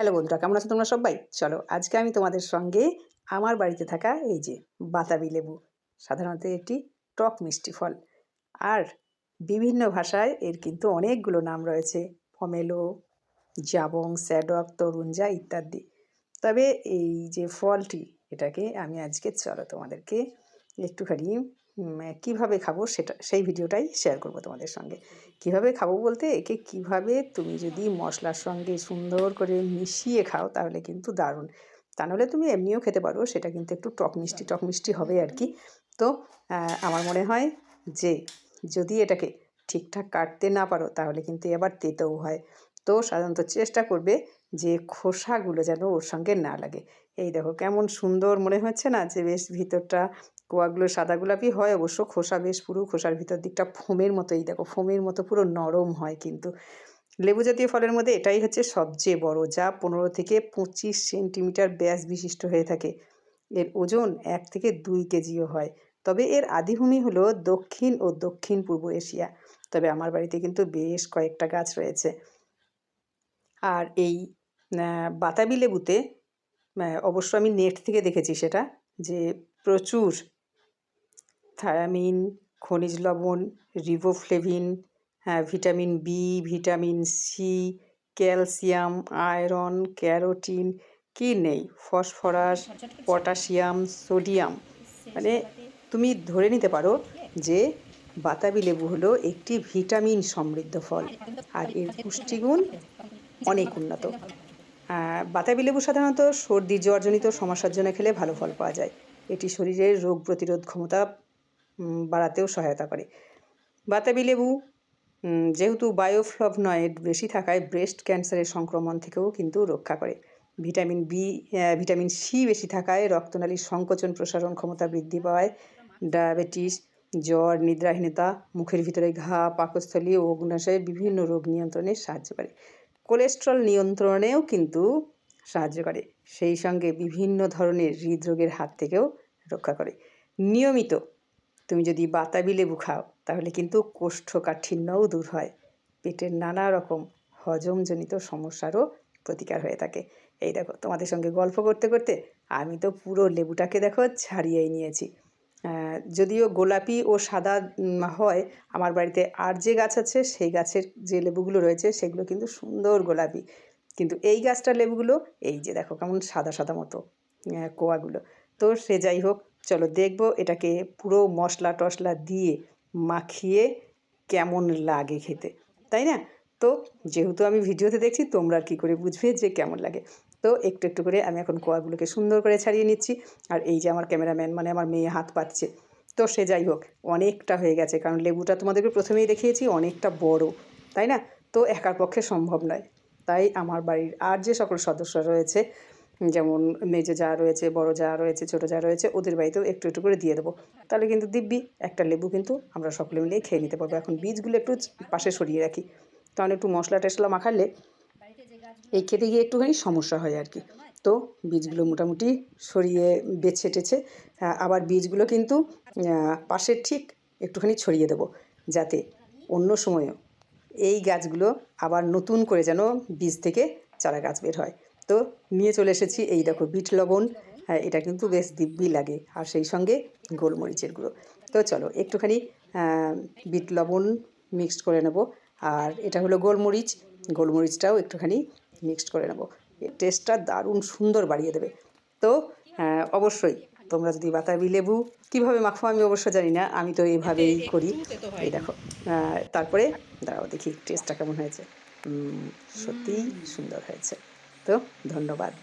Hello বন্ধুরা, কেমন আছো তোমরা সবাই? চলো, আজকে আমি তোমাদের সঙ্গে আমার বাড়িতে থাকা এই যে বাতাবি লেবু, সাধারণত এটি টক মিষ্টি ফল। আর বিভিন্ন ভাষায় এর কিন্তু অনেকগুলো নাম রয়েছে ফমেলো জাবং স্যাডক তরুঞ্জা ইত্যাদি। তবে এই যে ফলটি, এটাকে আমি আজকে, চলো তোমাদেরকে একটুখানি কীভাবে খাব সেটা, সেই ভিডিওটাই শেয়ার করব তোমাদের সঙ্গে। কীভাবে খাব বলতে একে কীভাবে তুমি যদি মশলার সঙ্গে সুন্দর করে মিশিয়ে খাও তাহলে কিন্তু দারুণ। তা নাহলে তুমি এমনিও খেতে পারো, সেটা কিন্তু একটু টক মিষ্টি টক মিষ্টি হবে আর কি। তো আমার মনে হয় যে যদি এটাকে ঠিকঠাক কাটতে না পারো তাহলে কিন্তু এবার তেতেও হয়। তো সাধারণত চেষ্টা করবে যে খোসাগুলো যেন ওর সঙ্গে না লাগে। এই দেখো কেমন সুন্দর মনে হচ্ছে না যে বেশ ভিতরটা কোয়াগুলো সাদা গোলাপি হয় অবশ্য খোসা বেশ পুরো খোসার ভিতর দিকটা ফোমের মতো এই দেখো ফোমের মতো পুরো নরম হয় কিন্তু। লেবু জাতীয় ফলের মধ্যে এটাই হচ্ছে সবচেয়ে বড়, যা পনেরো থেকে পঁচিশ সেন্টিমিটার ব্যাস বিশিষ্ট হয়ে থাকে। এর ওজন এক থেকে দুই কেজিও হয়। তবে এর আদিভূমি হলো দক্ষিণ ও দক্ষিণ পূর্ব এশিয়া। তবে আমার বাড়িতে কিন্তু বেশ কয়েকটা গাছ রয়েছে। আর এই বাতাবি লেবুতে অবশ্য আমি নেট থেকে দেখেছি সেটা, যে প্রচুর থায়ামিন, খনিজ লবণ রিবোফ্লেভিন হ্যাঁ vitamin B vitamin C calcium iron carotene কি নেই? ফসফরাস পটাশিয়াম সোডিয়াম মানে তুমি ধরে নিতে পারো যে বাতাবি লেবু হলো একটি ভিটামিন সমৃদ্ধ ফল আর এর পুষ্টিগুণ অনেক উন্নত। বাতাবি লেবু সাধারণত সর্দি, জ্বরজনিত সমস্যার জন্য খেলে ভালো ফল পাওয়া যায়। এটি শরীরের রোগ প্রতিরোধ ক্ষমতা বাড়াতেও সহায়তা করে। বাতাবি লেবু যেহেতু বায়োফ্লভনয়েড বেশি থাকায় ব্রেস্ট ক্যান্সারের সংক্রমণ থেকেও কিন্তু রক্ষা করে। ভিটামিন বি ভিটামিন সি বেশি থাকায় রক্তনালীর সংকোচন প্রসারণ ক্ষমতা বৃদ্ধি পাওয়ায় ডায়াবেটিস জ্বর, নিদ্রাহীনতা, মুখের ভিতরে ঘা, পাকস্থলী ও অগ্নাশয়ের বিভিন্ন রোগ নিয়ন্ত্রণে সাহায্য করে। কোলেস্ট্রল নিয়ন্ত্রণেও কিন্তু সাহায্য করে। সেই সঙ্গে বিভিন্ন ধরনের হৃদরোগের হাত থেকেও রক্ষা করে। নিয়মিত তুমি যদি বাতাবি লেবু খাও, তাহলে কিন্তু কোষ্ঠকাঠিন্যও দূর হয়। পেটের নানা রকম হজমজনিত সমস্যারও প্রতিকার হয়ে থাকে। এই দেখো, তোমাদের সঙ্গে গল্প করতে করতে আমি তো পুরো লেবুটাকে দেখো ছাড়িয়েই নিয়েছি। যদিও গোলাপি ও সাদা হয়, আমার বাড়িতে আর যে গাছ আছে, সেই গাছের যে লেবুগুলো রয়েছে, সেগুলো কিন্তু সুন্দর গোলাপি। কিন্তু এই গাছটার লেবুগুলো, এই যে দেখো কেমন সাদা সাদা মতো কোয়াগুলো। তো সে যাই হোক চলো দেখব এটাকে পুরো মশলা টশলা দিয়ে মাখিয়ে কেমন লাগে খেতে, তাই না? তো যেহেতু আমি ভিডিওতে দেখছি, তোমরা কি করে বুঝবে যে কেমন লাগে। তো একটু একটু করে আমি এখন কোয়াগুলোকে সুন্দর করে ছাড়িয়ে নিচ্ছি। আর এই যে আমার ক্যামেরাম্যান মানে আমার মেয়ে হাত পাচ্ছে তো সে যাই হোক, অনেকটা হয়ে গেছে, কারণ লেবুটা তোমাদেরকে প্রথমেই দেখিয়েছি, অনেকটা বড়, তাই না? তো একার পক্ষে সম্ভব নয়। তাই আমার বাড়ির আর যে সকল সদস্য রয়েছে যেমন মেজো যা রয়েছে বড় যা রয়েছে ছোটো যা রয়েছে ওদের বাড়িতেও একটু একটু করে দিয়ে দেবো। তাহলে কিন্তু দিব্যি একটা লেবু কিন্তু আমরা সকলে মিলেই খেয়ে নিতে পারব। এখন বীজগুলো একটু পাশে সরিয়ে রাখি। কারণ একটু মশলা টশলা মাখালে এই খেতে গিয়ে একটুখানি সমস্যা হয় আর কি। তো বীজগুলো মোটামুটি সরিয়ে বেছে টেছে আবার বীজগুলো কিন্তু আহ, পাশে ঠিক একটুখানি ছড়িয়ে দেবো যাতে অন্য সময়ও এই গাছগুলো আবার নতুন করে যেন বীজ থেকে চারা গাছ বের হয়। তো নিয়ে চলে এসেছি এই দেখো বিট লবণ। হ্যাঁ, এটা কিন্তু বেশ দিব্যি লাগে। আর সেই সঙ্গে গোলমরিচের গুঁড়ো। তো চলো একটুখানি বিট লবণ মিক্সড করে নেব। আর এটা হলো গোলমরিচ। গোলমরিচটাও একটুখানি মিক্সড করে নেব। টেস্টটা দারুণ সুন্দর বাড়িয়ে দেবে। তো অবশ্যই তোমরা যদি বাতাবি লেবু কীভাবে মাখো আমি অবশ্য জানি না আমি তো এইভাবেই করি। এই দেখো তারপরে দাঁড়াও দেখি টেস্টটা কেমন হয়েছে। সত্যিই সুন্দর হয়েছে। ধন্যবাদ।